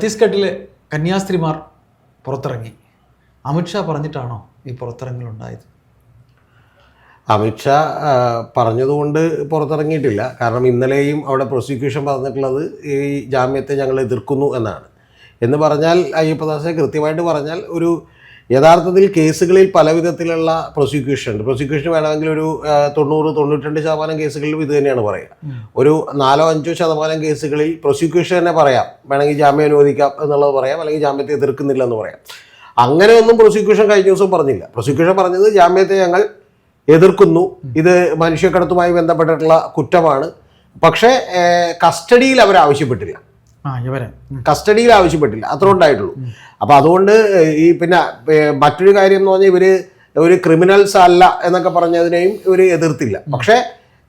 ഛത്തീസ്ഗഡിലെ കന്യാസ്ത്രീമാർ പുറത്തിറങ്ങി. അമിത്ഷാ പറഞ്ഞിട്ടാണോ ഈ പുറത്തിറങ്ങലുണ്ടായത്? അമിത്ഷാ പറഞ്ഞതുകൊണ്ട് പുറത്തിറങ്ങിയിട്ടില്ല. കാരണം ഇന്നലെയും അവിടെ പ്രോസിക്യൂഷൻ പറഞ്ഞിട്ടുള്ളത് ഈ ജാമ്യത്തെ ഞങ്ങൾ എതിർക്കുന്നു എന്നാണ്. എന്ന് പറഞ്ഞാൽ അയ്യപ്പദാസെ കൃത്യമായിട്ട് പറഞ്ഞാൽ ഒരു യഥാർത്ഥത്തിൽ കേസുകളിൽ പല വിധത്തിലുള്ള പ്രോസിക്യൂഷൻ ഉണ്ട്. പ്രോസിക്യൂഷൻ വേണമെങ്കിൽ ഒരു തൊണ്ണൂറ് തൊണ്ണൂറ്റിരണ്ട് ശതമാനം കേസുകളിലും ഇത് തന്നെയാണ് പറയുക ഒരു നാലോ അഞ്ചോ ശതമാനം കേസുകളിൽ പ്രോസിക്യൂഷൻ തന്നെ പറയാം. വേണമെങ്കിൽ ജാമ്യം അനുവദിക്കാം എന്നുള്ളത് പറയാം അല്ലെങ്കിൽ ജാമ്യത്തെ എതിർക്കുന്നില്ല എന്ന് പറയാം. അങ്ങനെയൊന്നും പ്രോസിക്യൂഷൻ കഴിഞ്ഞ ദിവസം പറഞ്ഞില്ല. പ്രോസിക്യൂഷൻ പറഞ്ഞത് ജാമ്യത്തെ ഞങ്ങൾ എതിർക്കുന്നു. ഇത് മനുഷ്യക്കടത്തുമായി ബന്ധപ്പെട്ടിട്ടുള്ള കുറ്റമാണ്. പക്ഷേ കസ്റ്റഡിയിൽ അവർ ആവശ്യപ്പെട്ടില്ല. കസ്റ്റഡിയിൽ ആവശ്യപ്പെട്ടില്ല. അത്ര ഉണ്ടായിട്ടുള്ളൂ അപ്പൊ അതുകൊണ്ട് ഈ പിന്നെ മറ്റൊരു കാര്യം എന്ന് പറഞ്ഞാൽ ഇവർ ഒരു ക്രിമിനൽസ് അല്ല എന്നൊക്കെ പറഞ്ഞതിനെയും ഇവർ എതിർത്തില്ല. പക്ഷേ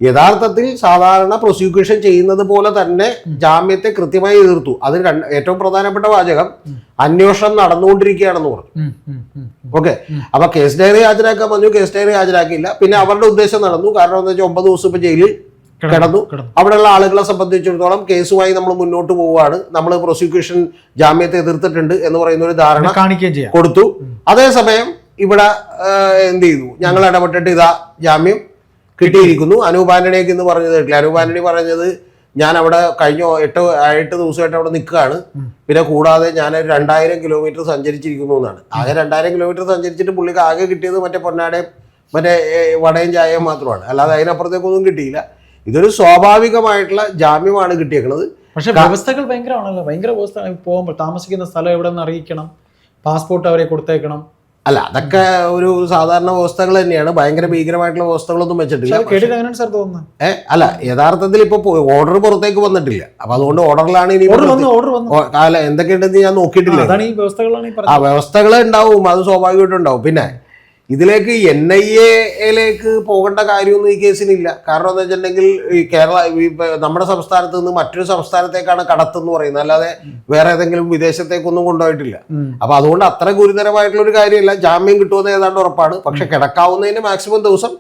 യഥാർത്ഥത്തിൽ സാധാരണ പ്രോസിക്യൂഷൻ ചെയ്യുന്നത് പോലെ തന്നെ ജാമ്യത്തെ കൃത്യമായി എതിർത്തു. അതിൽ ഏറ്റവും പ്രധാനപ്പെട്ട വാചകം അന്വേഷണം നടന്നുകൊണ്ടിരിക്കുകയാണെന്ന് പറഞ്ഞു. ഓക്കെ? അപ്പൊ കേസ് ഡയറി ഹാജരാക്കാൻ പറഞ്ഞു കേസ് ഡയറി ഹാജരാക്കിയില്ല. പിന്നെ അവരുടെ ഉദ്ദേശം നടന്നു. കാരണം എന്താ വെച്ചാൽ ഒമ്പത് ദിവസം ഇപ്പൊ ജയിലിൽ കിടന്നു. അവിടെയുള്ള ആളുകളെ സംബന്ധിച്ചിടത്തോളം കേസുമായി നമ്മൾ മുന്നോട്ട് പോവുകയാണ്. നമ്മൾ പ്രോസിക്യൂഷൻ ജാമ്യത്തെ എതിർത്തിട്ടുണ്ട് എന്ന് പറയുന്ന ഒരു ധാരണ കാണിക്കുകയും ചെയ്യാം. കൊടുത്തു. അതേസമയം ഇവിടെ എന്ത് ചെയ്തു? ഞങ്ങൾ ഇടപെട്ടിട്ട് ഇതാ ജാമ്യം കിട്ടിയിരിക്കുന്നു. അനൂപ് ആന്റണിയൊക്കെ ഇന്ന് പറഞ്ഞത് കേട്ടില്ല? അനൂപ് ആന്റണി പറഞ്ഞത് ഞാൻ അവിടെ കഴിഞ്ഞ എട്ട് എട്ട് ദിവസമായിട്ട് അവിടെ നിൽക്കുകയാണ്. പിന്നെ കൂടാതെ ഞാൻ രണ്ടായിരം കിലോമീറ്റർ സഞ്ചരിച്ചിരിക്കുന്നു എന്നാണ്. ആകെ രണ്ടായിരം കിലോമീറ്റർ സഞ്ചരിച്ചിട്ട് പുള്ളിക്ക് ആകെ കിട്ടിയത് മറ്റേ പൊന്നാടയും മറ്റേ വടയും ചായയും മാത്രമാണ്. അല്ലാതെ അതിനപ്പുറത്തേക്കൊന്നും കിട്ടിയില്ല. ഇതൊരു സ്വാഭാവികമായിട്ടുള്ള ജാമ്യമാണ് കിട്ടിയേക്കുന്നത് പക്ഷെ വ്യവസ്ഥകൾ ഭയങ്കരമാണല്ലോ. ഭയങ്കര വ്യവസ്ഥ. പോകുമ്പോൾ താമസിക്കുന്ന സ്ഥലം എവിടെ നിന്ന് അറിയിക്കണം? പാസ്പോർട്ട് അവരെ കൊടുത്തേക്കണം. അല്ല അതൊക്കെ ഒരു സാധാരണ വ്യവസ്ഥകൾ തന്നെയാണ്. ഭയങ്കര ഭീകരമായിട്ടുള്ള വ്യവസ്ഥകളൊന്നും വെച്ചിട്ടില്ല. സാർ തോന്നുന്നു. ഏ അല്ല യഥാർത്ഥത്തിൽ ഇപ്പൊ ഓർഡർ പുറത്തേക്ക് വന്നിട്ടില്ല. അപ്പൊ അതുകൊണ്ട് ഓർഡറിലാണ് ഇനി അല്ല എന്തൊക്കെയുണ്ടെന്ന് ഞാൻ നോക്കിയിട്ടില്ല. ആ വ്യവസ്ഥകൾ ഉണ്ടാവും. അത് സ്വാഭാവികമായിട്ടുണ്ടാവും പിന്നെ ഇതിലേക്ക് എൻ ഐ എയിലേക്ക് പോകേണ്ട കാര്യമൊന്നും ഈ കേസിനില്ല. കാരണം എന്താ വെച്ചിട്ടുണ്ടെങ്കിൽ ഈ കേരള നമ്മുടെ സംസ്ഥാനത്ത് നിന്ന് മറ്റൊരു സംസ്ഥാനത്തേക്കാണ് കടത്തെന്ന് പറയുന്നത്. അല്ലാതെ വേറെ ഏതെങ്കിലും വിദേശത്തേക്കൊന്നും കൊണ്ടുപോയിട്ടില്ല. അപ്പൊ അതുകൊണ്ട് അത്ര ഗുരുതരമായിട്ടുള്ള ഒരു കാര്യമില്ല. ജാമ്യം കിട്ടുമെന്ന് ഏതാണ്ട് ഉറപ്പാണ്. പക്ഷെ കിടക്കാവുന്നതിന് മാക്സിമം ദിവസം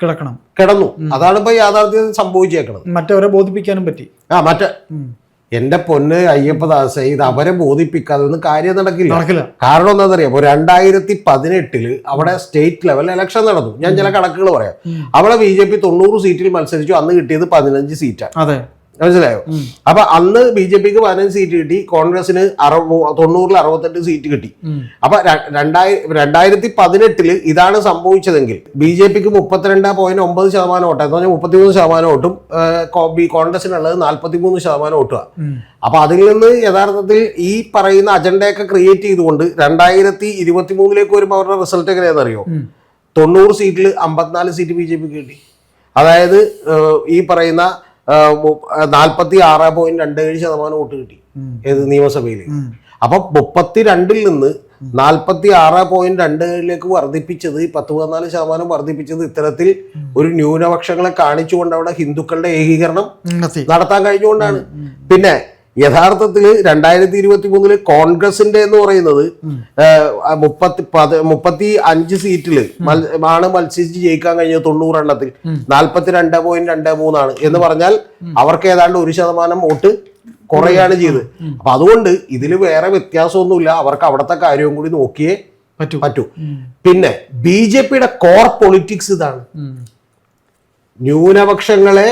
കിടക്കണം. കിടന്നു. അതാണ് ഇപ്പൊ യാഥാർത്ഥ്യം സംഭവിച്ചേക്കുന്നത് മറ്റവരെ ബോധിപ്പിക്കാനും പറ്റി. ആ മറ്റേ. എന്റെ പൊന്ന് അയ്യപ്പദാസ ഇത് അവരെ ബോധിപ്പിക്കാതെ ഒന്നും കാര്യം നടക്കില്ല. കാരണം എന്താണെന്നറിയാം? ഇപ്പൊ രണ്ടായിരത്തി പതിനെട്ടിൽ അവിടെ സ്റ്റേറ്റ് ലെവൽ ഇലക്ഷൻ നടന്നു. ഞാൻ ചില കണക്കുകൾ പറയാം. അവിടെ ബി ജെ പി തൊണ്ണൂറ് സീറ്റിൽ മത്സരിച്ചു. അന്ന് കിട്ടിയത് പതിനഞ്ച് സീറ്റാണ് മനസ്സിലായോ. അപ്പൊ അന്ന് ബി ജെ പിക്ക് പതിനഞ്ച് സീറ്റ് കിട്ടി കോൺഗ്രസിന് അറുപ തൊണ്ണൂറിൽ അറുപത്തെട്ട് സീറ്റ് കിട്ടി. അപ്പൊ രണ്ടായിരം രണ്ടായി രണ്ടായിരത്തി പതിനെട്ടിൽ ഇതാണ് സംഭവിച്ചതെങ്കിൽ ബി ജെ പിക്ക് മുപ്പത്തിരണ്ട് പോയിന്റ് ഒമ്പത് ശതമാനം വോട്ട്. എന്ന് പറഞ്ഞാൽ മുപ്പത്തിമൂന്ന് ശതമാനം വോട്ടും കോൺഗ്രസിനുള്ളത് നാൽപ്പത്തി മൂന്ന് ശതമാനം ഓട്ടുക അപ്പൊ അതിൽ നിന്ന് യഥാർത്ഥത്തിൽ ഈ പറയുന്ന അജണ്ടയൊക്കെ ക്രിയേറ്റ് ചെയ്തുകൊണ്ട് രണ്ടായിരത്തി ഇരുപത്തി മൂന്നിലേക്ക് വരുമ്പോൾ അവരുടെ റിസൾട്ട് എങ്ങനെയാണെന്നറിയോ? തൊണ്ണൂറ് സീറ്റിൽ അമ്പത്തിനാല് സീറ്റ് ബി ജെ പിക്ക് കിട്ടി. അതായത് ഈ പറയുന്ന നാൽപ്പത്തി ആറ് പോയിന്റ് രണ്ട് ഏഴ് ശതമാനം വോട്ട് കിട്ടി ഏത് നിയമസഭയിൽ. അപ്പൊ മുപ്പത്തിരണ്ടിൽ നിന്ന് നാൽപ്പത്തി ആറ് പോയിന്റ് രണ്ട് ഏഴിലേക്ക് വർദ്ധിപ്പിച്ചത് പത്ത് പതിനാല് ശതമാനം വർദ്ധിപ്പിച്ചത് ഇത്തരത്തിൽ ഒരു ന്യൂനപക്ഷങ്ങളെ കാണിച്ചുകൊണ്ട് അവിടെ ഹിന്ദുക്കളുടെ ഏകീകരണം നടത്താൻ കഴിഞ്ഞുകൊണ്ടാണ്. പിന്നെ യഥാർത്ഥത്തിൽ രണ്ടായിരത്തി ഇരുപത്തി മൂന്നിൽ കോൺഗ്രസിന്റെ എന്ന് പറയുന്നത് മുപ്പത്തി പത് മുപ്പത്തി അഞ്ച് സീറ്റിൽ ആണ് മത്സരിച്ച് ജയിക്കാൻ കഴിഞ്ഞത് തൊണ്ണൂറെണ്ണത്തിൽ നാൽപ്പത്തിരണ്ട് പോയിന്റ് രണ്ട് മൂന്നാണ്. എന്ന് പറഞ്ഞാൽ അവർക്ക് ഏതാണ്ട് ഒരു ശതമാനം വോട്ട് കുറയാണ് ചെയ്തത് അപ്പൊ അതുകൊണ്ട് ഇതിൽ വേറെ വ്യത്യാസമൊന്നുമില്ല. അവർക്ക് അവിടുത്തെ കാര്യവും കൂടി നോക്കിയേ പറ്റൂ. പറ്റൂ. പിന്നെ ബി ജെ പിയുടെ കോർ പൊളിറ്റിക്സ് ഇതാണ്. ന്യൂനപക്ഷങ്ങളെ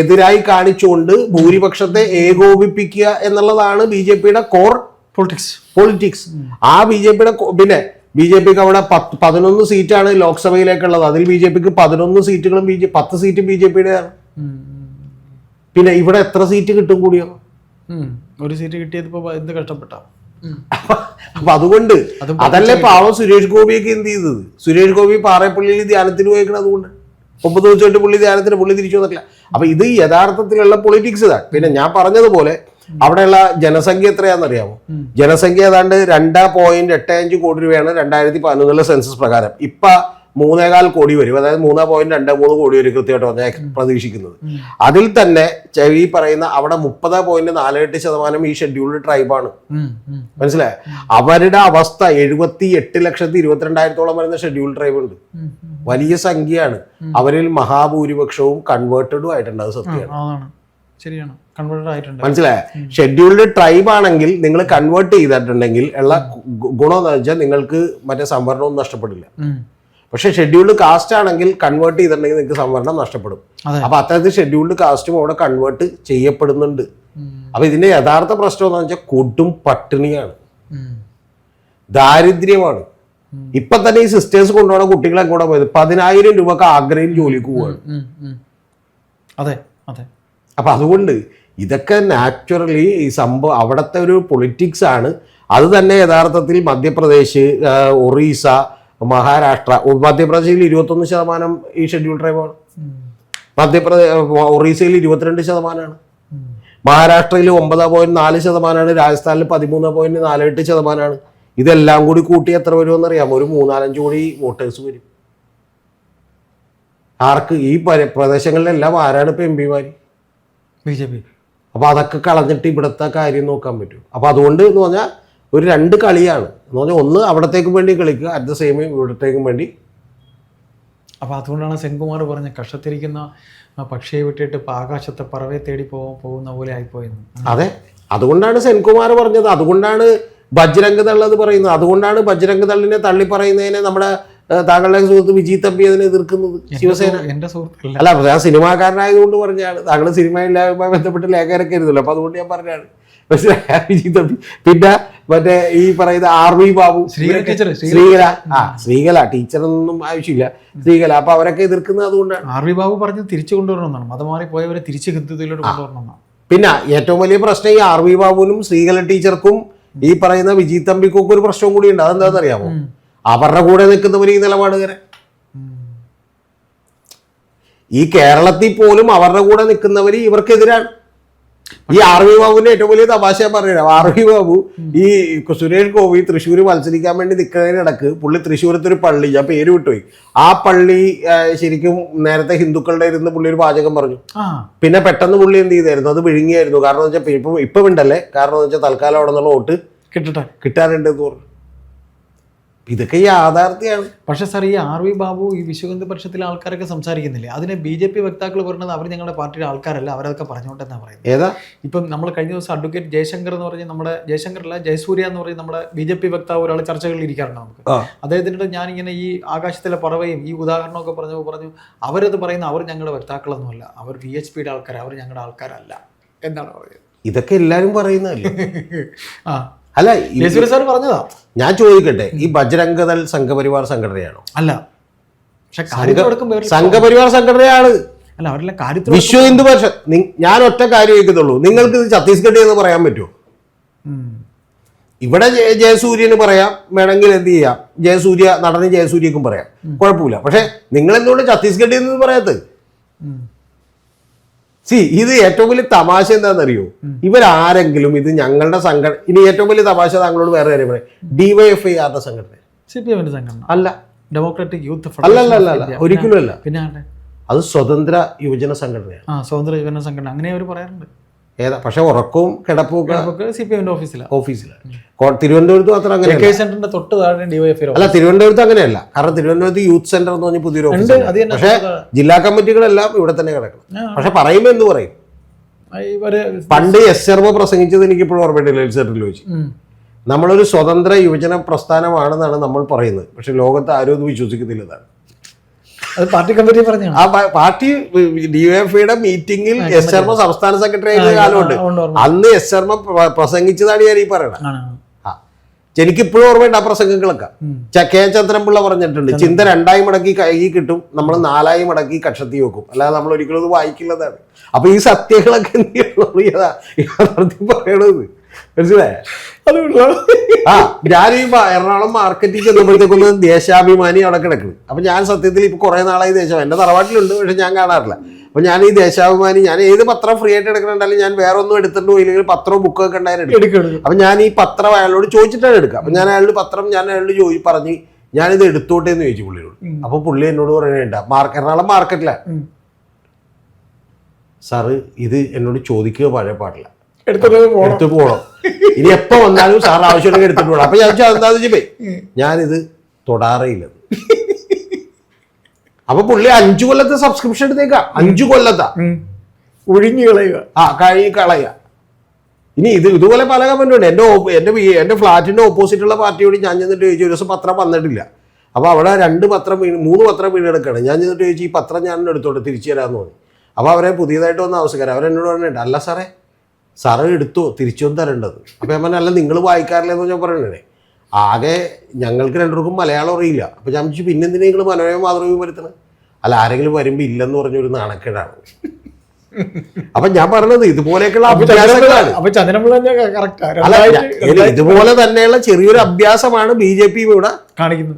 എതിരായി കാണിച്ചുകൊണ്ട് ഭൂരിപക്ഷത്തെ ഏകോപിപ്പിക്കുക എന്നുള്ളതാണ് ബി ജെ പിയുടെ കോർ പൊളിറ്റിക്സ്. പൊളിറ്റിക്സ് ആ ബി ജെ പിയുടെ പിന്നെ ബി ജെ പിക്ക് അവിടെ പത്ത് പതിനൊന്ന് സീറ്റാണ് ലോക്സഭയിലേക്കുള്ളത്. അതിൽ ബി ജെ പിക്ക് പതിനൊന്ന് സീറ്റുകളും ബി ജെ പത്ത് സീറ്റും ബി ജെ പിയുടെയാണ്. പിന്നെ ഇവിടെ എത്ര സീറ്റ് കിട്ടും കൂടിയോ? ഒരു സീറ്റ് കിട്ടിയത് ഇപ്പൊ എന്ത് കഷ്ടപ്പെട്ട. അപ്പൊ അതുകൊണ്ട് അതല്ലേ പാവം സുരേഷ് ഗോപിയൊക്കെ എന്ത് ചെയ്തത്? സുരേഷ് ഗോപി പാറേപ്പള്ളിയിൽ ധ്യാനത്തിന് പോയേക്കണത് അതുകൊണ്ട്. ഒമ്പത് ദിവസമായിട്ട് പുള്ളി ധ്യാനത്തിന് പുള്ളി തിരിച്ചു വന്നിട്ടില്ല. അപ്പൊ ഇത് യഥാർത്ഥത്തിലുള്ള പൊളിറ്റിക്സ് ഇതാണ്. പിന്നെ ഞാൻ പറഞ്ഞതുപോലെ അവിടെയുള്ള ജനസംഖ്യ എത്രയാണെന്നറിയാമോ? ജനസംഖ്യ ഏതാണ്ട് രണ്ട് പോയിന്റ് എട്ട് അഞ്ച് കോടി രൂപയാണ് രണ്ടായിരത്തി പതിനൊന്നിലെ സെൻസസ് പ്രകാരം. ഇപ്പൊ മൂന്നേകാൽ കോടി വരും. അതായത് മൂന്ന് പോയിന്റ് രണ്ട് മൂന്ന് കോടി വരും കൃത്യമായിട്ട് പറഞ്ഞാൽ പ്രതീക്ഷിക്കുന്നത്. അതിൽ തന്നെ ചെവി ഈ പറയുന്ന അവിടെ മുപ്പത് പോയിന്റ് നാല് എട്ട് ശതമാനം ഈ ഷെഡ്യൂൾഡ് ട്രൈബാണ്. മനസ്സിലായോ? അവരുടെ അവസ്ഥ എഴുപത്തി എട്ട് ലക്ഷത്തി ഇരുപത്തിരണ്ടായിരത്തോളം വരുന്ന ഷെഡ്യൂൾഡ് ട്രൈബ് ഉണ്ട്. വലിയ സംഖ്യയാണ്. അവരിൽ മഹാഭൂരിപക്ഷവും കൺവേർട്ടഡും ആയിട്ടുണ്ട്. അത് സത്യമാണ്. ശരിയാണ്. കൺവേർട്ടഡ് ആയിട്ടുണ്ട്. മനസ്സിലായ? ഷെഡ്യൂൾഡ് ട്രൈബ് ആണെങ്കിൽ നിങ്ങൾ കൺവേർട്ട് ചെയ്തിട്ടുണ്ടെങ്കിൽ ഉള്ള ഗുണം എന്ന് വെച്ചാൽ നിങ്ങൾക്ക് മറ്റേ സംവരണവും നഷ്ടപ്പെടില്ല. പക്ഷെ ഷെഡ്യൂൾഡ് കാസ്റ്റ് ആണെങ്കിൽ കൺവേർട്ട് ചെയ്തിട്ടുണ്ടെങ്കിൽ നിങ്ങൾക്ക് സംവരണം നഷ്ടപ്പെടും. അപ്പൊ അത്തരത്തിൽ ഷെഡ്യൂൾഡ് കാസ്റ്റും അവിടെ കൺവേർട്ട് ചെയ്യപ്പെടുന്നുണ്ട്. അപ്പൊ ഇതിന്റെ യഥാർത്ഥ പ്രശ്നം എന്ന് വെച്ചാൽ കൊടും പട്ടിണിയാണ്. ദാരിദ്ര്യമാണ്. ഇപ്പൊ തന്നെ ഈ സിസ്റ്റേഴ്സ് കൊണ്ടുപോകുന്ന കുട്ടികളെ എങ്ങോട്ടാ പോയത്? പതിനായിരം രൂപക്ക് ആഗ്രയിൽ ജോലിക്ക് പോവാണ്. അതെ അതെ. അപ്പൊ അതുകൊണ്ട് ഇതൊക്കെ നാച്ചുറലി ഈ സംഭവം അവിടുത്തെ ഒരു പൊളിറ്റിക്സ് ആണ്. അത് തന്നെ യഥാർത്ഥത്തിൽ മധ്യപ്രദേശ് ഒറീസ മഹാരാഷ്ട്ര മധ്യപ്രദേശിൽ ഇരുപത്തൊന്ന് ശതമാനം ഈ ഷെഡ്യൂൾ ട്രൈബാണ് മധ്യപ്രദേശ് ഒറീസയിൽ ഇരുപത്തിരണ്ട് ശതമാനമാണ്. മഹാരാഷ്ട്രയിൽ ഒമ്പത് പോയിന്റ് നാല് ശതമാനമാണ് രാജസ്ഥാനിൽ പതിമൂന്ന് പോയിന്റ് നാല് എട്ട് ശതമാനമാണ് ഇതെല്ലാം കൂടി കൂട്ടി എത്ര വരുമെന്ന് അറിയാം ഒരു മൂന്നാലഞ്ച് കോടി വോട്ടേഴ്സ് വരും. ആർക്ക്? ഈ പര- പ്രദേശങ്ങളിലെല്ലാം ആരാണ് ഇപ്പൊ എം പിമാര് ബി ജെ പി. അപ്പൊ അതൊക്കെ കളഞ്ഞിട്ട് ഇവിടുത്തെ കാര്യം നോക്കാൻ പറ്റും. അപ്പൊ അതുകൊണ്ട് എന്ന് പറഞ്ഞാൽ ഒരു രണ്ട് കളിയാണ്. എന്ന് പറഞ്ഞാൽ ഒന്ന് അവിടത്തേക്കും വേണ്ടി കളിക്കുക അറ്റ് ദ സെയിം ഇവിടത്തേക്കും വേണ്ടി അപ്പോൾ അതുകൊണ്ടാണ് സെൻകുമാർ പറഞ്ഞ കഷത്തിരിക്കുന്ന പക്ഷിയെ വിട്ടിട്ട് ഇപ്പോൾ ആകാശത്തെ പറവയെ തേടി പോകാൻ പോകുന്ന പോലെ ആയിപ്പോയെന്ന്. അതെ. അതുകൊണ്ടാണ് സെൻകുമാർ പറഞ്ഞത്. അതുകൊണ്ടാണ് ബജ്രംഗ് തള്ളത് പറയുന്നത്. അതുകൊണ്ടാണ് ബജ്രംഗ് തള്ളിനെ തള്ളി പറയുന്നതിനെ നമ്മുടെ താങ്കളുടെ സുഹൃത്ത് വിജി തമ്പി അതിനെ എതിർക്കുന്നത്. ശിവസേന. എന്റെ സുഹൃത്തല്ല. അല്ല ഞാൻ സിനിമാക്കാരനായതുകൊണ്ട് പറഞ്ഞാണ് താങ്കൾ സിനിമയില്ലായ്മ ബന്ധപ്പെട്ട് ലേഖകരൊക്കെ ഇരുന്നല്ലോ അപ്പൊ അതുകൊണ്ട് ഞാൻ പറഞ്ഞാണ് പക്ഷേ വിജി തമ്പി പിന്നെ മറ്റേ ഈ പറയുന്ന R V Babu. Sreekala teacher Sreekala ആ ശ്രീകല. ടീച്ചറൊന്നും ആവശ്യമില്ല. ശ്രീകല. അപ്പൊ അവരൊക്കെ എതിർക്കുന്നത് അതുകൊണ്ടാണ്. ആർ വി ബാബു പറഞ്ഞത് തിരിച്ചു കൊണ്ടുവരണമെന്നാണ്. മതം മാറി പോയവരെ തിരിച്ച് ഹിന്ദുത്വത്തിലോട്ട് കൊണ്ടുവരണമെന്നാണ്. പിന്നെ ഏറ്റവും വലിയ പ്രശ്നം ഈ ആർ വി ബാബുവിനും ശ്രീകല ടീച്ചർക്കും ഈ പറയുന്ന വിജി തമ്പിക്കും ഒക്കെ ഒരു പ്രശ്നം കൂടി ഉണ്ട്. അതെന്താണെന്ന് അറിയാമോ? അവരുടെ കൂടെ നിൽക്കുന്നവർ ഈ നിലപാടുകാരെ. ഈ കേരളത്തിൽ പോലും അവരുടെ കൂടെ നിൽക്കുന്നവർ ഇവർക്കെതിരാണ്. ഈ ആർ വി ബാബുവിന്റെ ഏറ്റവും വലിയ തമാശ ഞാൻ പറഞ്ഞുതരാം. ആർ വി ബാബു ഈ സുരേഷ് ഗോപി തൃശ്ശൂർ മത്സരിക്കാൻ വേണ്ടി നിൽക്കുന്നതിനിടക്ക് പുള്ളി തൃശ്ശൂരത്തെ ഒരു പള്ളി ഞാൻ പേര് വിട്ടുപോയി. ആ പള്ളി ശരിക്കും നേരത്തെ ഹിന്ദുക്കളുടെ ഇരുന്ന് പുള്ളി ഒരു പാചകം പറഞ്ഞു. പിന്നെ പെട്ടെന്ന് പുള്ളി എന്ത് ചെയ്തായിരുന്നു? അത് വിഴുങ്ങിയായിരുന്നു. കാരണം വെച്ചാൽ ഇപ്പൊ ഇപ്പൊ ഉണ്ടല്ലേ കാരണം വെച്ചാൽ തൽക്കാലം അവിടെ നിന്നുള്ള വോട്ട് കിട്ടട്ടെ. കിട്ടാനുണ്ട് എന്ന് പറഞ്ഞു. ഇതൊക്കെ യാഥാർത്ഥ്യമാണ് പക്ഷെ സാർ ഈ ആർ വി ബാബു ഈ വിശ്വഹിന്ദു പരിഷത്തിലെ ആൾക്കാരൊക്കെ സംസാരിക്കുന്നില്ലേ? അതിനെ ബി ജെ പി വക്താക്കൾ പറയുന്നത് അവർ ഞങ്ങളുടെ പാർട്ടിയുടെ ആൾക്കാരല്ല അവരതൊക്കെ പറഞ്ഞുകൊണ്ടെന്നാണ് പറയുന്നത്. ഏതാ? ഇപ്പം നമ്മൾ കഴിഞ്ഞ ദിവസം അഡ്വക്കേറ്റ് ജയശങ്കർ എന്ന് പറഞ്ഞ് നമ്മുടെ ജയശങ്കർ അല്ല ജയസൂര്യ എന്ന് പറഞ്ഞ് നമ്മുടെ ബി ജെ പി വക്താവ് ഒരാൾ ചർച്ചകളിൽ ഇരിക്കാറുണ്ട് നമുക്ക്. അദ്ദേഹത്തിന്റെ ഞാൻ ഞാനിങ്ങനെ ഈ ആകാശത്തിലെ പറവയും ഈ ഉദാഹരണമൊക്കെ പറഞ്ഞു പറഞ്ഞു അവരത് പറയുന്ന അവർ ഞങ്ങളുടെ വക്താക്കളൊന്നുമല്ല അവർ വി എച്ച് പിയുടെ ആൾക്കാർ അവർ ഞങ്ങളുടെ ആൾക്കാരല്ല എന്നാണ് പറയുന്നത്. ഇതൊക്കെ എല്ലാവരും പറയുന്നതല്ലേ? ആ. അല്ല സാർ പറഞ്ഞതാ. ഞാൻ ചോദിക്കട്ടെ ഈ ബജ്രംഗദൾ സംഘപരിവാർ സംഘടനയാണോ? അല്ല. പക്ഷെ സംഘപരിവാർ സംഘടനയാണ്. അല്ല അവരുടെ കാര്യത്തിൽ വിശ്വ ഹിന്ദു പരിഷത്ത് ഞാൻ ഒറ്റ കാര്യം ചോദിക്കത്തുള്ളൂ. നിങ്ങൾക്ക് ഇത് ഛത്തീസ്ഗഡ് എന്ന് പറയാൻ പറ്റുമോ? ഇവിടെ ജയ- ജയസൂര്യന് പറയാം വേണമെങ്കിൽ എന്ത് ചെയ്യാം? ജയസൂര്യ നടന് ജയസൂര്യക്കും പറയാം. കുഴപ്പമില്ല. പക്ഷെ നിങ്ങൾ എന്തുകൊണ്ട് ഛത്തീസ്ഗഡിൽ നിന്ന് പറയാത്തത്? സി ഇത് ഏറ്റവും വലിയ തമാശ എന്താണെന്നറിയോ? ഇവരാരെങ്കിലും ഇത് ഞങ്ങളുടെ സംഘടന ഇനി ഏറ്റവും വലിയ തമാശ താങ്കളോട് വേറെ കാര്യം പറയാം. ഡിവൈഎഫ്ഐ ആരുടെ സംഘടന. സി പി എമ്മിന്റെ സംഘടന. അല്ല. ഡെമോക്രാറ്റിക് യൂത്ത് അല്ല അല്ല അല്ല അല്ല ഒരിക്കലും അല്ല. പിന്നെ? അത് സ്വതന്ത്ര യുവജന സംഘടനയാണ്. ആ സ്വതന്ത്ര യുവജന സംഘടന. അങ്ങനെ അവർ പറയാറുണ്ട്. ഏതാ? പക്ഷെ ഉറക്കവും കിടപ്പും സി പി എമ്മിന്റെ ഓഫീസിലാണ് ഓഫീസിലാണ് തിരുവനന്തപുരത്ത് മാത്രം അങ്ങനെയല്ല. കെ സെന്ററിന്റെ തൊട്ട് താഴെ എഫ് അല്ല തിരുവനന്തപുരത്ത് അങ്ങനെയല്ല. കാരണം തിരുവനന്തപുരത്ത് യൂത്ത് സെന്റർ എന്ന് പറഞ്ഞ പുതിയൊരു പക്ഷെ ഓഫീസ് ജില്ലാ കമ്മിറ്റികളെല്ലാം ഇവിടെ തന്നെ കിടക്കണം. പക്ഷെ പറയുമ്പോൾ എന്ത് പറയും? പണ്ട് എസ് ശർമ്മ പ്രസംഗിച്ചത് എനിക്ക് ഇപ്പോഴും ഓർമ്മയിട്ടില്ല സെന്ററിൽ വെച്ച്. നമ്മളൊരു സ്വതന്ത്ര യുവജന പ്രസ്ഥാനമാണെന്നാണ് നമ്മൾ പറയുന്നത്. പക്ഷെ ലോകത്ത് ആരും അത് വിശ്വസിക്കുന്നില്ല അത് പാർട്ടി കമ്മിറ്റി പറഞ്ഞാണ്. ആ പാർട്ടി ഡിവൈഎഫ്ഐയുടെ മീറ്റിംഗിൽ എസ് ശർമ്മ സംസ്ഥാന സെക്രട്ടറി ആയിരുന്ന കാലമുണ്ട് അന്ന് എസ് ശർമ്മ പ്രസംഗിച്ചതാണ് ഞാൻ ഈ പറയണത്. എനിക്കിപ്പോഴും ഓർമ്മയുണ്ട് ആ പ്രസംഗങ്ങളൊക്കെ. കെ. ചന്ദ്രൻപിള്ള പറഞ്ഞിട്ടുണ്ട് ചിന്ത രണ്ടായി മടക്കി കൈ കിട്ടും നമ്മൾ നാലായി മടക്കി കക്ഷത്തി വെക്കും. അല്ലാതെ നമ്മൾ ഒരിക്കലും അത് വായിക്കുന്നതാണ് അപ്പൊ ഈ സത്യങ്ങളൊക്കെ എന്ത് ചെയ്യണം? യഥാർത്ഥത്തിൽ പറയണത്. മനസ്സിലായ? ആ ഞാൻ ഈ എറണാകുളം മാർക്കറ്റിൽ ചെന്നപ്പോഴത്തേക്കൊന്ന് ദേശാഭിമാനി അവിടെ കിടക്കുന്നു അപ്പൊ ഞാൻ സത്യത്തിൽ ഇപ്പൊ കുറെ നാളായി ദേശം എന്റെ തറവാട്ടിലുണ്ട് പക്ഷെ ഞാൻ കാണാറില്ല. അപ്പൊ ഞാൻ ഈ ദേശാഭിമാനി ഞാൻ ഏത് പത്രം ഫ്രീ ആയിട്ട് എടുക്കണുണ്ടാലും ഞാൻ വേറെ ഒന്നും എടുത്തിട്ട് പോയില്ലെങ്കിൽ പത്രവും ബുക്ക് ഒക്കെ എടുക്കും. എടുക്കെടുക്കും അപ്പൊ ഞാൻ ഈ പത്രം അയാളോട് ചോദിച്ചിട്ടാണ് എടുക്കുക. അപ്പൊ ഞാൻ അയാളുടെ പത്രം ഞാൻ അയാളോട് ചോദി പറഞ്ഞ് ഞാനിത് എടുത്തോട്ടെ എന്ന് ചോദിച്ചു പുള്ളിയോട്. അപ്പൊ പുള്ളി എന്നോട് പറയണേണ്ട മാർക്ക് എറണാകുളം മാർക്കറ്റിലാണ് സാറ് ഇത് എന്നോട് ചോദിക്കുക പഴയ പാടില്ല എടുത്തു പോകണം ഇനി എപ്പോ വന്നാലും സാർ ആവശ്യമുണ്ടെങ്കിൽ എടുത്തിട്ട് പോകണം അപ്പൊ ഞാൻ ചോദിച്ചാൽ എന്താന്ന് വെച്ചേ ഞാനിത് തൊടാറയില്ല. അപ്പൊ പുള്ളി അഞ്ചു കൊല്ലത്തെ സബ്സ്ക്രിപ്ഷൻ എടുത്തേക്ക. അഞ്ചു കൊല്ലത്താ. ഒഴിഞ്ഞു കളയുക. ആ കഴുകി കളയുക. ഇനി ഇത് ഇതുപോലെ പല കമന്റും ഉണ്ട്. എന്റെ വീ- എന്റെ ഫ്ലാറ്റിന്റെ ഓപ്പോസിറ്റുള്ള പാർട്ടിയോട് ഞാൻ ചെന്നിട്ട് ചോദിച്ചു ഒരു ദിവസം പത്രം വന്നിട്ടില്ല. അപ്പോൾ അവിടെ രണ്ട് പത്രം വീണ് മൂന്ന് പത്രം വീണെടുക്കുകയാണ് ഞാൻ ചെന്നിട്ട് ചോദിച്ചു ഈ പത്രം ഞാൻ എടുത്തോട്ട് തിരിച്ചു തരാമെന്ന് പറഞ്ഞു. അപ്പോൾ അവരെ പുതിയതായിട്ട് വന്ന ആവശ്യക്കാർ അവരെന്നോട് പറഞ്ഞിട്ടുണ്ട് അല്ല സാറേ സാറ് എടുത്തോ തിരിച്ചൊന്നും തരേണ്ടത് അപ്പം ഞാൻ പറഞ്ഞല്ല നിങ്ങൾ വായിക്കാറില്ലെന്ന് ഞാൻ പറയണേ. ആകെ ഞങ്ങൾക്ക് രണ്ടുപേർക്കും മലയാളം അറിയില്ല. അപ്പം ഞാൻ ചോദിച്ചു പിന്നെ എന്തിനാ നിങ്ങൾ മനോരമ മാതൃഭൂമി വരുത്തണം? അല്ല ആരെങ്കിലും വരുമ്പോൾ ഇല്ലെന്ന് പറഞ്ഞൊരു നാണക്കേടാണ്. അപ്പൊ ഞാൻ പറഞ്ഞത് ഇതുപോലെയൊക്കെയുള്ള അഭ്യാസങ്ങളാണ്. ഇതുപോലെ തന്നെയുള്ള ചെറിയൊരു അഭ്യാസമാണ് ബി ജെ പി ഇവിടെ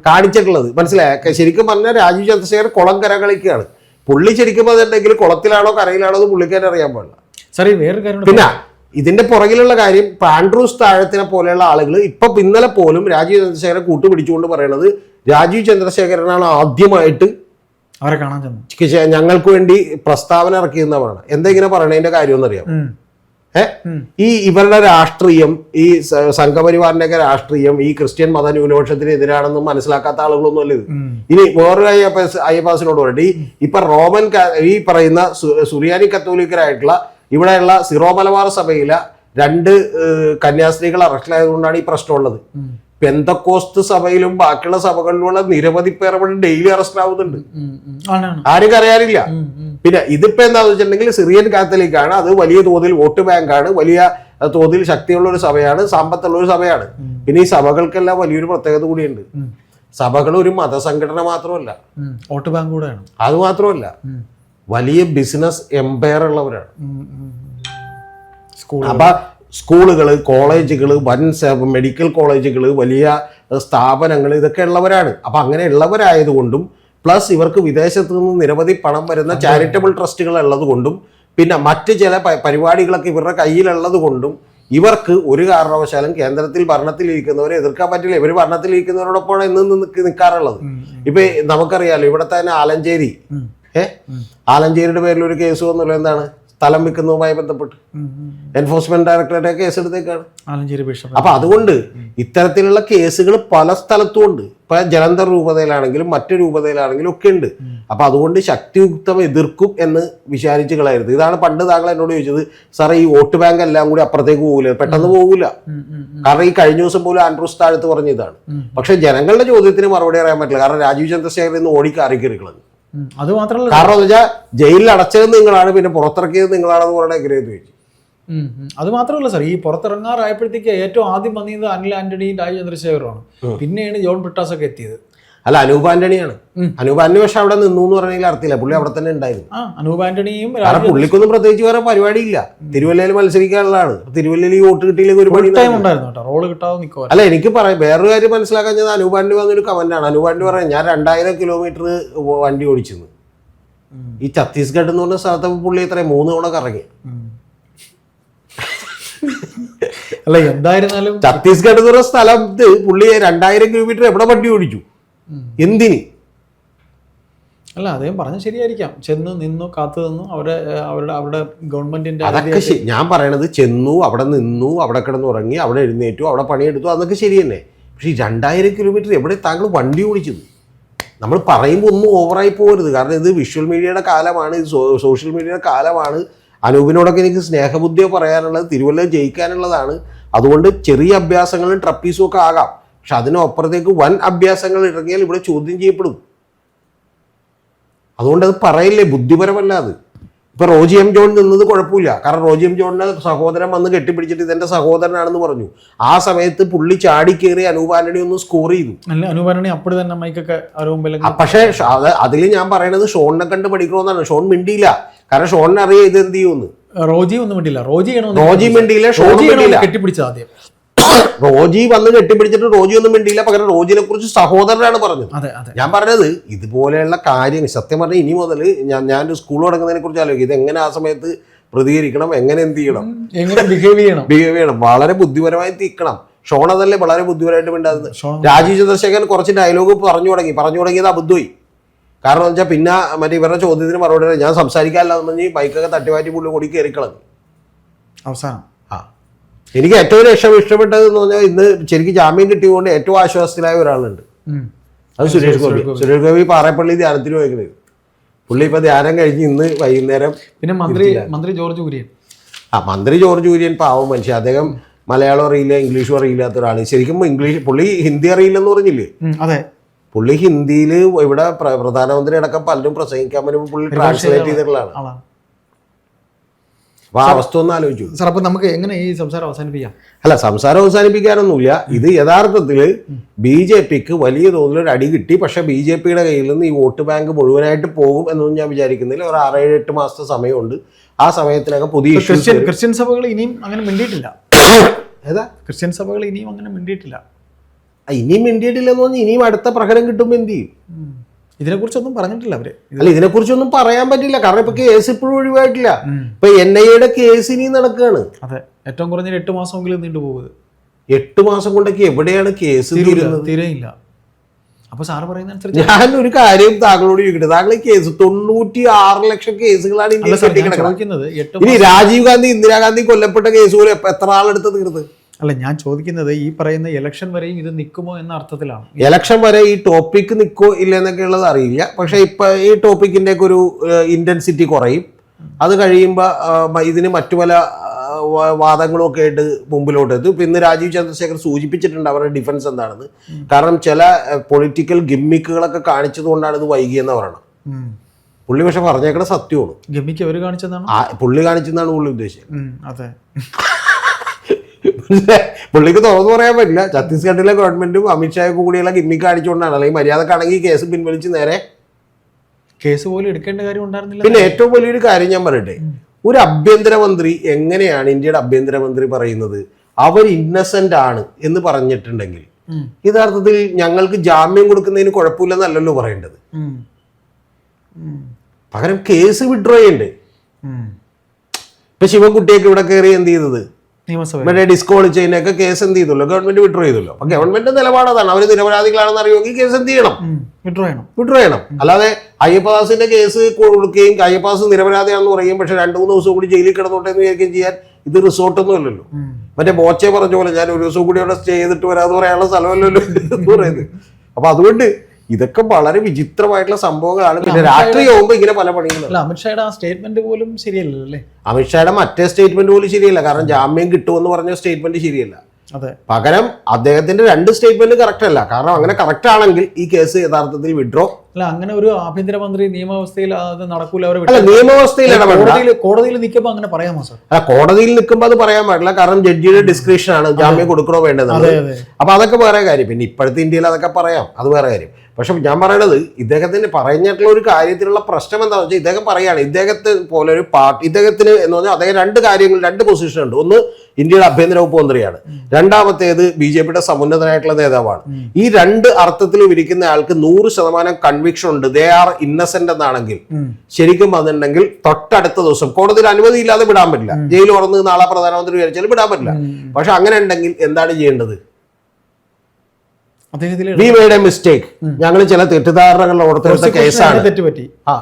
കാണിച്ചിട്ടുള്ളത്. മനസ്സിലായ? ശരിക്കും പറഞ്ഞാൽ രാജീവ് ചന്ദ്രശേഖർ കുളം കര കളിക്കുകയാണ് പുള്ളി ശരിക്കും അതുണ്ടെങ്കിൽ കുളത്തിലാണോ കരയിലാണോ എന്ന് പുള്ളിക്കാരറിയാൻ പാടില്ല. സാറേ വേറൊരു കാര്യം പിന്നെ ഇതിന്റെ പുറകിലുള്ള കാര്യം ഇപ്പൊ ആൻഡ്രൂസ് താഴത്തിനെ പോലെയുള്ള ആളുകൾ ഇപ്പൊ ഇന്നലെ പോലും രാജീവ് ചന്ദ്രശേഖരൻ കൂട്ടുപിടിച്ചുകൊണ്ട് പറയണത് രാജീവ് ചന്ദ്രശേഖരനാണ് ആദ്യമായിട്ട്. അവരെ കാണാൻ ചെന്നു. ഞങ്ങൾക്ക് വേണ്ടി പ്രസ്താവന ഇറക്കിയെന്നാണ് എന്താ ഇങ്ങനെ പറയണതിന്റെ. ഏ. ഈ ഇവരുടെ രാഷ്ട്രീയം ഈ സംഘപരിവാറിന്റെ സംഘപരിവാറിന്റെയൊക്കെ രാഷ്ട്രീയം ഈ ക്രിസ്ത്യൻ മത ന്യൂനപക്ഷത്തിന് എതിരാണെന്ന് മനസ്സിലാക്കാത്ത ആളുകളൊന്നും അല്ല ഇത്. ഇനി വേറൊരു അയ്യപ്പാസ് അയ്യപ്പാസിനോട് പറയട്ടെ. ഈ ഇപ്പൊ റോമൻ ഈ പറയുന്ന സുറിയാനി കത്തോലിക്കരായിട്ടുള്ള ഇവിടെയുള്ള സിറോ മലബാർ സഭയിലെ രണ്ട് കന്യാസ്ത്രീകൾ അറസ്റ്റിലായതുകൊണ്ടാണ് ഈ പ്രശ്നമുള്ളത്. പെന്തക്കോസ്റ്റ് പെന്തക്കോസ്ത് സഭയിലും ബാക്കിയുള്ള സഭകളിലുള്ള നിരവധി പേർ അവിടെ ഡെയിലി അറസ്റ്റ് ആവുന്നുണ്ട് ആരും അറിയാനില്ല. പിന്നെ ഇതിപ്പോ എന്താന്ന് വെച്ചിട്ടുണ്ടെങ്കിൽ സിറിയൻ കാത്തലിക് ആണ് അത് വലിയ തോതിൽ വോട്ട് ബാങ്കാണ്. വലിയ തോതിൽ ശക്തിയുള്ള ഒരു സഭയാണ്. സമ്പത്തുള്ള ഒരു സഭയാണ്. പിന്നെ ഈ സഭകൾക്കെല്ലാം വലിയൊരു പ്രത്യേകത കൂടിയുണ്ട്. സഭകൾ ഒരു മതസംഘടന മാത്രമല്ല. വോട്ട് ബാങ്ക് കൂടെയാണ്. അത് മാത്രമല്ല. വലിയ ബിസിനസ് എംപയർ ഉള്ളവരാണ്. അപ്പൊ സ്കൂളുകൾ കോളേജുകൾ വൻ മെഡിക്കൽ കോളേജുകൾ വലിയ സ്ഥാപനങ്ങൾ ഇതൊക്കെ ഉള്ളവരാണ്. അപ്പൊ അങ്ങനെ ഉള്ളവരായതുകൊണ്ടും പ്ലസ് ഇവർക്ക് വിദേശത്ത് നിന്ന് നിരവധി പണം വരുന്ന ചാരിറ്റബിൾ ട്രസ്റ്റുകൾ ഉള്ളത് കൊണ്ടും പിന്നെ മറ്റ് ചില പരിപാടികളൊക്കെ ഇവരുടെ കയ്യിലുള്ളത് കൊണ്ടും ഇവർക്ക് ഒരു കാരണവശാലും കേന്ദ്രത്തിൽ ഭരണത്തിലിരിക്കുന്നവരെ എതിർക്കാൻ പറ്റില്ല. ഇവർ ഭരണത്തിലിരിക്കുന്നവരോടൊപ്പമാണ് ഇന്ന് നിൽക്ക് നിൽക്കാറുള്ളത് ഇപ്പൊ നമുക്കറിയാലോ ഇവിടെ തന്നെ ആലഞ്ചേരി. ഉം. ഏ? ആലഞ്ചേരിയുടെ പേരിൽ ഒരു കേസ് വന്നല്ലോ എന്താണ്? സ്ഥലം വിൽക്കുന്നതുമായി ബന്ധപ്പെട്ട്. എൻഫോഴ്സ്മെന്റ് ഡയറക്ടറേറ്റ് കേസ് എടുത്തേക്കാണ്. ആലഞ്ചേരി ബിഷപ്പ് അപ്പൊ അതുകൊണ്ട് ഇത്തരത്തിലുള്ള കേസുകൾ പല സ്ഥലത്തും ഉണ്ട്. ഇപ്പൊ ജലന്ധർ രൂപതയിലാണെങ്കിലും മറ്റു രൂപതയിലാണെങ്കിലും ഒക്കെ ഉണ്ട്. അപ്പൊ അതുകൊണ്ട് ശക്തിയുക്തം എതിർക്കും എന്ന് വിചാരിച്ചു കളയരുത് ഇതാണ് പണ്ട് താങ്കൾ എന്നോട് ചോദിച്ചത് സാറേ ഈ വോട്ട് ബാങ്ക് എല്ലാം കൂടി അപ്പുറത്തേക്ക് പോകില്ല പെട്ടെന്ന് പോകില്ല. കാരണം ഈ കഴിഞ്ഞ ദിവസം പോലും ആൻഡ്രൂസ് താഴത്ത് പറഞ്ഞ ഇതാണ് പക്ഷെ ജനങ്ങളുടെ ചോദ്യത്തിന് മറുപടി അറിയാൻ പറ്റില്ല. കാരണം രാജീവ് ചന്ദ്രശേഖരൻ ഇന്ന് ഓടിക്കാറി. അത് മാത്രമല്ല കാരണം എന്ന് വെച്ചാൽ ജയിലിൽ അടച്ചത് നിങ്ങളാണ് പിന്നെ പുറത്തിറക്കിയത് നിങ്ങളാണെന്ന് പറഞ്ഞ ഗ്രേത് വെച്ചു. അത് മാത്രമല്ല സാർ ഈ പുറത്തിറങ്ങാറായപ്പോഴത്തേക്ക് ഏറ്റവും ആദ്യം വന്നിരുന്നത് അനിൽ ആന്റണിയും രാജ് ചന്ദ്രശേഖറുമാണ് പിന്നെയാണ് ജോൺ ബ്രിട്ടാസ് ഒക്കെ എത്തിയത്. അല്ല അനൂപ് ആന്റണിയാണ്. അനൂപ് ആന്റണി പക്ഷെ അവിടെ നിന്നു എന്ന് പറഞ്ഞാൽ അർത്ഥമില്ല. പുള്ളി അവിടെ തന്നെ ഉണ്ടായിരുന്നു. അനൂപ് ആന്റണിയും കാരണം പുള്ളിക്കൊന്നും പ്രത്യേകിച്ച് വേറെ പരിപാടിയില്ല. തിരുവല്ലയിൽ മത്സരിക്കാനുള്ളതാണ് തിരുവല്ലയിൽ ഈ വോട്ട് കിട്ടിയില്ലെങ്കിൽ ഒരു പണി റോൾ കിട്ടാതെ അല്ല എനിക്ക് പറയാം. വേറൊരു കാര്യം മനസ്സിലാക്കാൻ അനൂപ് ആന്റണി വന്നൊരു കമന്റാണ് അനൂപ് ആന്റണി പറയാം ഞാൻ രണ്ടായിരം കിലോമീറ്റർ വണ്ടി ഓടിച്ചെന്ന് ഈ ഛത്തീസ്ഗഡ് എന്ന് പറഞ്ഞ സ്ഥലത്ത് പുള്ളി എത്ര മൂന്ന് തവണ കറങ്ങി. അല്ല എന്തായിരുന്നാലും ഛത്തീസ്ഗഡ് എന്ന് പറഞ്ഞ സ്ഥലത്ത് പുള്ളി രണ്ടായിരം കിലോമീറ്റർ എവിടെ വണ്ടി ഓടിച്ചു. എന്തിന്? അല്ല അദ്ദേഹം പറഞ്ഞ ശരിയായിരിക്കാം. ചെന്ന് നിന്നു കാത്തു നിന്നു അവരെ അവരുടെ അവരുടെ ഗവൺമെന്റിന്റെ അതൊക്കെ ശരി. ഞാൻ പറയണത് ചെന്നു അവിടെ നിന്നു അവിടെ കിടന്ന് ഉറങ്ങി അവിടെ എഴുന്നേറ്റു അവിടെ പണിയെടുത്തു അതൊക്കെ ശരി തന്നെ പക്ഷേ ഈ രണ്ടായിരം കിലോമീറ്റർ എവിടെ താങ്കൾ വണ്ടി ഓടിച്ചത്? നമ്മൾ പറയുമ്പോൾ ഒന്നും ഓവറായി പോകരുത്. കാരണം ഇത് വിഷ്വൽ മീഡിയയുടെ കാലമാണ് ഇത് സോഷ്യൽ മീഡിയയുടെ കാലമാണ്. അനൂപിനോടൊക്കെ എനിക്ക് സ്നേഹബുദ്ധിയോ പറയാനുള്ളത് തിരുവല്ല ജയിക്കാനുള്ളതാണ്. അതുകൊണ്ട് ചെറിയ അഭ്യാസങ്ങളും ട്രപ്പീസും ഒക്കെ ആകാം. പക്ഷെ അതിനപ്പുറത്തേക്ക് വൻ അഭ്യാസങ്ങൾ ഇറങ്ങിയാൽ ഇവിടെ ചോദ്യം ചെയ്യപ്പെടും. അതുകൊണ്ട് അത് പറയില്ലേ? ബുദ്ധിപരമല്ല അത്. ഇപ്പൊ റോജി എം ജോൺ നിന്നത് കുഴപ്പമില്ല. കാരണം റോജി എം ജോണിന് സഹോദരൻ വന്ന് കെട്ടിപ്പിടിച്ചിട്ട് ഇതെന്റെ സഹോദരനാണെന്ന് പറഞ്ഞു. ആ സമയത്ത് പുള്ളി ചാടി കയറി അനുപാലണി ഒന്ന് സ്കോർ ചെയ്തു. അല്ല അനൂപ് ആന്റണി അപ്പോഴും തന്നെ മൈക്കൊക്കെ പക്ഷേ അതിൽ ഞാൻ പറയണത് ഷോണിനെ കണ്ട് പഠിക്കണമെന്നാണ്. ഷോൺ മിണ്ടിയില്ല. കാരണം ഷോണിനെ അറിയാം ഇത് എന്ത് ചെയ്യുമെന്ന്. റോജി ഒന്നും മിണ്ടിയില്ല. റോജി റോജി മിണ്ടിയില്ല ഷോൺ മിണ്ടിയില്ല. കെട്ടിപ്പിടിച്ചത് ആദ്യം. റോജി വന്ന് കെട്ടിപ്പിടിച്ചിട്ട് റോജി ഒന്നും മിണ്ടിയില്ല. പകരം റോജിനെ കുറിച്ച് സഹോദരനാണ് പറഞ്ഞത്. ഞാൻ പറഞ്ഞത് ഇതുപോലെയുള്ള കാര്യങ്ങൾ സത്യം പറഞ്ഞാൽ ഇനി മുതൽ ഞാൻ ഞാൻ സ്കൂൾ തുടങ്ങുന്നതിനെ കുറിച്ച് ആലോചിക്കും. ഇത് എങ്ങനെ ആ സമയത്ത് പ്രതികരിക്കണം എങ്ങനെ എന്ത് ചെയ്യണം? എങ്ങനെ ബിഹേവ് ചെയ്യണം? ബിഹേവ് ചെയ്യണം. വളരെ ബുദ്ധിപരമായി തീക്കണം ഷോൺ അതല്ലേ വളരെ ബുദ്ധിപരമായിട്ട് മിണ്ടാകുന്നത് രാജീവ് ചന്ദ്രശേഖരൻ കുറച്ച് ഡയലോഗ് പറഞ്ഞു തുടങ്ങി. പറഞ്ഞു തുടങ്ങിയത് അബുദ്ധമായി കാരണം എന്ന് വെച്ചാൽ പിന്നെ മറ്റേ ഇവരുടെ ചോദ്യത്തിന് മറുപടി ഞാൻ സംസാരിക്കാനില്ല എന്ന് പറഞ്ഞ് ബൈക്കൊക്കെ തട്ടിമാറ്റി പുള്ളി കൂടി കയറി കളഞ്ഞു. അവസാനം. എനിക്ക് ഏറ്റവും രക്ഷ ഇഷ്ടപ്പെട്ടത് എന്ന് പറഞ്ഞാൽ ഇന്ന് ശരിക്കും ജാമ്യം കിട്ടിയതുകൊണ്ട് ഏറ്റവും ആശ്വാസത്തിലായ ഒരാളുണ്ട്. അത് സുരേഷ് ഗോപി. സുരേഷ് ഗോപി പാറേപ്പള്ളി ധ്യാനത്തിന് പോയിക്കുന്നത് പുള്ളി ഇപ്പൊ ധ്യാനം കഴിഞ്ഞ് ഇന്ന് വൈകുന്നേരം പിന്നെ മന്ത്രി മന്ത്രി ജോർജ് കുര്യൻ. ആ മന്ത്രി ജോർജ് കുര്യൻ പാവം മനുഷ്യ. അദ്ദേഹം മലയാളം അറിയില്ല ഇംഗ്ലീഷും അറിയില്ലാത്ത ഒരാൾ ശരിക്കും ഇംഗ്ലീഷ് പുള്ളി ഹിന്ദി അറിയില്ലെന്ന് പറഞ്ഞില്ലേ? അതെ. പുള്ളി ഹിന്ദിയിൽ ഇവിടെ പ്ര- പ്രധാനമന്ത്രി അടക്കം പലരും പ്രസംഗിക്കാൻ വരുമ്പോൾ പുള്ളി ട്രാൻസ്ലേറ്റ് ചെയ്തിട്ടുള്ളതാണ്. ആ അവസ്ഥ ഒന്ന് ആലോചിച്ചു. സാർ അപ്പൊ നമുക്ക് എങ്ങനെ ഈ സംസാരം അവസാനിപ്പിക്കാം? അല്ല സംസാരം അവസാനിപ്പിക്കാനൊന്നുമില്ല. ഇത് യഥാർത്ഥത്തിൽ ബി ജെ പിക്ക് വലിയ തോതിൽ ഒരു അടി കിട്ടി. പക്ഷെ ബി ജെ പിയുടെ കയ്യിൽ നിന്ന് ഈ വോട്ട് ബാങ്ക് മുഴുവനായിട്ട് പോകും എന്നൊന്നും ഞാൻ വിചാരിക്കുന്നില്ല. ഒരു ആറേഴ് എട്ട് മാസത്തെ സമയമുണ്ട്. ആ സമയത്തിനകം പുതിയ ക്രിസ്ത്യൻ ക്രിസ്ത്യൻ സഭകൾ ഇനിയും അങ്ങനെ മിണ്ടിയിട്ടില്ല. ഏതാ? ക്രിസ്ത്യൻ സഭകൾ ഇനിയും അങ്ങനെ മിണ്ടിയിട്ടില്ല. ഇനിയും മിണ്ടിയിട്ടില്ലെന്ന് പറഞ്ഞാൽ ഇനിയും അടുത്ത പ്രകടനം കിട്ടുമ്പോൾ എന്ത് ചെയ്യും. ഇതിനെക്കുറിച്ചൊന്നും പറഞ്ഞിട്ടില്ല അവർ. അല്ല ഇതിനെക്കുറിച്ചൊന്നും പറയാൻ പറ്റില്ല. കാരണം ഇപ്പൊ കേസ് ഇപ്പോഴും ഒഴിവായിട്ടില്ല. ഇപ്പൊ എൻ ഐ എയുടെ കേസ് ഇനി നടക്കുകയാണ് അതെ. ഏറ്റവും കുറഞ്ഞ എട്ട് മാസമെങ്കിലും നീണ്ടു പോകുന്നത്. എട്ട് മാസം കൊണ്ടൊക്കെ എവിടെയാണ് കേസ് തിരയില്ല. അപ്പൊ സാറ് പറയുന്ന ഞാൻ ഒരു കാര്യം താങ്കളോട് ചോദിക്കട്ടെ. താങ്കൾ ഈ കേസ് തൊണ്ണൂറ്റി ആറ് ലക്ഷം കേസുകളാണ് ഇന്ത്യയിൽ കെട്ടിക്കിടക്കുന്നത് ഇനി രാജീവ് ഗാന്ധി ഇന്ദിരാഗാന്ധി കൊല്ലപ്പെട്ട കേസ് പോലെ എത്ര ആളെടുത്ത് തീർത്ത്? അല്ല ഞാൻ ചോദിക്കുന്നത് ഈ പറയുന്ന ഇലക്ഷൻ വരെയും ഇത് നിൽക്കുമോ എന്ന അർത്ഥത്തിലാണ്. ഇലക്ഷൻ വരെ ഈ ടോപ്പിക് നിൽക്കോ ഇല്ല എന്നൊക്കെ ഉള്ളത് അറിയില്ല. പക്ഷേ ഇപ്പൊ ഈ ടോപ്പിക്കിന്റെ ഒക്കെ ഒരു ഇന്റൻസിറ്റി കുറയും. അത് കഴിയുമ്പോൾ ഇതിന് മറ്റു പല വാദങ്ങളും ഒക്കെ ആയിട്ട് മുമ്പിലോട്ട് എത്തും. ഇപ്പൊ ഇന്ന് രാജീവ് ചന്ദ്രശേഖർ സൂചിപ്പിച്ചിട്ടുണ്ട് അവരുടെ ഡിഫൻസ് എന്താണെന്ന്. കാരണം ചില പൊളിറ്റിക്കൽ ഗിമ്മിക്കുകളൊക്കെ കാണിച്ചതുകൊണ്ടാണ് ഇത് വൈകിയെന്ന് പറയണം. പുള്ളി പക്ഷെ പറഞ്ഞേക്കണ സത്യമാണ്. ഗിമ്മിക്ക് അവർ കാണിച്ചതാണ്? പുള്ളി കാണിച്ചെന്നാണ് പുള്ളി ഉദ്ദേശിച്ചത്. ഉം, പുള്ളിക്ക് തുറന്നു പറയാൻ പറ്റില്ല. ഛത്തീസ്ഗഡിലെ ഗവൺമെന്റും അമിത്ഷായൊക്കെ കൂടിയുള്ള ഗിമ്മി കാണിച്ചുകൊണ്ടാണ്. അല്ലെങ്കിൽ മര്യാദക്കാണെങ്കിൽ കേസ് പിൻവലിച്ച് നേരെ കേസ് പോലും എടുക്കേണ്ട കാര്യം ഉണ്ടായിരുന്നില്ല പിന്നെ ഏറ്റവും വലിയൊരു കാര്യം ഞാൻ പറയട്ടെ. ഒരു ആഭ്യന്തരമന്ത്രി എങ്ങനെയാണ് ഇന്ത്യയുടെ ആഭ്യന്തരമന്ത്രി പറയുന്നത്? അവർ ഇന്നസെന്റ് ആണ് എന്ന് പറഞ്ഞിട്ടുണ്ടെങ്കിൽ. യഥാർത്ഥത്തിൽ ഞങ്ങൾക്ക് ജാമ്യം കൊടുക്കുന്നതിന് കുഴപ്പമില്ലെന്നല്ലല്ലോ പറയേണ്ടത്. പകരം കേസ് വിഡ്രോ ചെയ്യണ്ടേ. ഇപ്പൊ ശിവൻകുട്ടിയൊക്കെ ഇവിടെ കയറി എന്ത് ചെയ്തത്? നിയമസഭ ഡിസ്കോൾ ചെയ്യുന്നൊക്കെ കേസ് എന്ത് ചെയ്തല്ലോ? ഗവൺമെന്റ് വിഡ്രോ ചെയ്തല്ലോ. അപ്പൊ ഗവൺമെന്റ് നിലപാട് അതാണ് അവർ നിരപരാധികളാണെന്ന് അറിയുമെങ്കിൽ കേസ് എന്ത് ചെയ്യണം? വിഡ്രോ ചെയ്യണം. വിഡ്രോ ചെയ്യണം. അല്ലാതെ അയ്യപ്പദാസിന്റെ കേസ് കൊടുക്കുകയും അയ്യപ്പദാസ് നിരപരാധിയാണെന്ന് പറയും പക്ഷെ രണ്ടു മൂന്ന് ദിവസം കൂടി ജയിലിൽ കിടന്നോട്ടെ എന്ന് വിചാരിക്കുകയും ചെയ്യാൻ ഇത് റിസോർട്ടൊന്നും അല്ലല്ലോ. മറ്റേ ബോച്ചെ പറഞ്ഞ പോലെ ഞാൻ ഒരു ദിവസം കൂടി അവിടെ സ്റ്റേ ചെയ്തിട്ട് വരാതെ പറയാനുള്ള സ്ഥലമല്ലല്ലോ എന്ന് പറയുന്നത്. അപ്പൊ അതുകൊണ്ട് ഇതൊക്കെ വളരെ വിചിത്രമായിട്ടുള്ള സംഭവങ്ങളാണ്. പിന്നെ രാത്രി ആവുമ്പോ ഇങ്ങനെ പല പണികളും. അമിത്ഷായുടെ ആ സ്റ്റേറ്റ്മെന്റ് പോലും ശരിയല്ലല്ലേ അമിത്ഷായുടെ മറ്റേ സ്റ്റേറ്റ്മെന്റ് പോലും ശരിയല്ല. കാരണം ജാമ്യം കിട്ടുമെന്ന് പറഞ്ഞ സ്റ്റേറ്റ്മെന്റ് ശരിയല്ല. അതെ. പകരം അദ്ദേഹത്തിന്റെ രണ്ട് സ്റ്റേറ്റ്മെന്റ് കറക്റ്റ് അല്ല. കാരണം അങ്ങനെ കറക്റ്റ് ആണെങ്കിൽ ഈ കേസ് യഥാർത്ഥത്തിൽ വിഡ്രോ അല്ല അങ്ങനെ ഒരു ആഭ്യന്തരമന്ത്രി നിയമവ്യവസ്ഥയിൽ അത് നടക്കൂല അല്ല നിയമവ്യവസ്ഥയിൽ കോടതിയിൽ കോടതിയിൽ നിൽക്കുമ്പോൾ അങ്ങനെ പറയാമോ സാർ? അല്ല കോടതിയിൽ നിൽക്കുമ്പോൾ അത് പറയാൻ പാടില്ല. കാരണം ജഡ്ജിയുടെ ഡിസ്ക്രിപ്ഷൻ ആണ്. ജാമ്യം കൊടുക്കണോ വേണ്ടത് അപ്പൊ അതൊക്കെ വേറെ കാര്യം. പിന്നെ ഇപ്പോഴത്തെ ഇന്ത്യയിൽ അതൊക്കെ പറയാം. അത് വേറെ കാര്യം. പക്ഷെ ഞാൻ പറയണത് ഇദ്ദേഹത്തിന് പറഞ്ഞിട്ടുള്ള ഒരു കാര്യത്തിലുള്ള പ്രശ്നം എന്താണെന്ന് വെച്ചാൽ ഇദ്ദേഹം പറയുകയാണ് ഇദ്ദേഹത്തെ പോലെ ഒരു പാർട്ടി ഇദ്ദേഹത്തിന് എന്ന് പറഞ്ഞാൽ അദ്ദേഹം രണ്ട് കാര്യങ്ങൾ രണ്ട് പൊസിഷൻ ഉണ്ട്. ഒന്ന് ഇന്ത്യയുടെ ആഭ്യന്തര വകുപ്പ് മന്ത്രിയാണ്. രണ്ടാമത്തേത് ബി ജെ പിയുടെ സമുന്നതനായിട്ടുള്ള നേതാവാണ്. ഈ രണ്ട് അർത്ഥത്തിൽ വിരിക്കുന്ന ആൾക്ക് നൂറ് ശതമാനം കൺവിക്ഷൻ ഉണ്ട്. ദേ ആർ ഇന്നസെന്റ് എന്നാണെങ്കിൽ. ശരിക്കും വന്നിട്ടുണ്ടെങ്കിൽ തൊട്ടടുത്ത ദിവസം കോടതിയിൽ അനുമതി ഇല്ലാതെ വിടാൻ പറ്റില്ല. ജയിൽ തുറന്ന് നാളെ പ്രധാനമന്ത്രി വിചാരിച്ചാൽ വിടാൻ പറ്റില്ല. പക്ഷെ അങ്ങനെ ഉണ്ടെങ്കിൽ എന്താണ് ചെയ്യേണ്ടത്? വി മേഡ് എ മിസ്റ്റേക്ക് ഞങ്ങൾ ചില തെറ്റിദ്ധാരണകൾ ഓർത്തെടുത്ത കേസാണ്. തെറ്റുപറ്റി. ആ.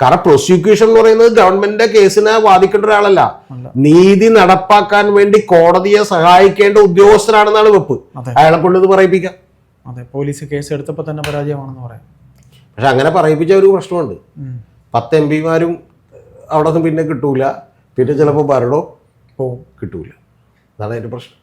കാരണം പ്രോസിക്യൂഷൻ എന്ന് പറയുന്നത് ഗവൺമെന്റിന്റെ കേസിനെ വാദിക്കേണ്ട ഒരാളല്ല. നീതി നടപ്പാക്കാൻ വേണ്ടി കോടതിയെ സഹായിക്കേണ്ട ഉദ്യോഗസ്ഥനാണെന്നാണ് വെപ്പ്. അയാളെ കൊണ്ട് ഇത് പറയിപ്പിക്കാം. അതെ പോലീസ് കേസ് എടുത്തപ്പോൾ തന്നെ പരാജയമാണെന്ന് പറയാം. പക്ഷെ അങ്ങനെ പറയിപ്പിച്ച ഒരു പ്രശ്നമുണ്ട്. പത്ത് എം പിമാരും അവിടെ നിന്ന് പിന്നെ കിട്ടൂല. പിന്നെ ചിലപ്പോൾ ഭരണോ? കിട്ടൂല. അതാണ് അതിന്റെ പ്രശ്നം.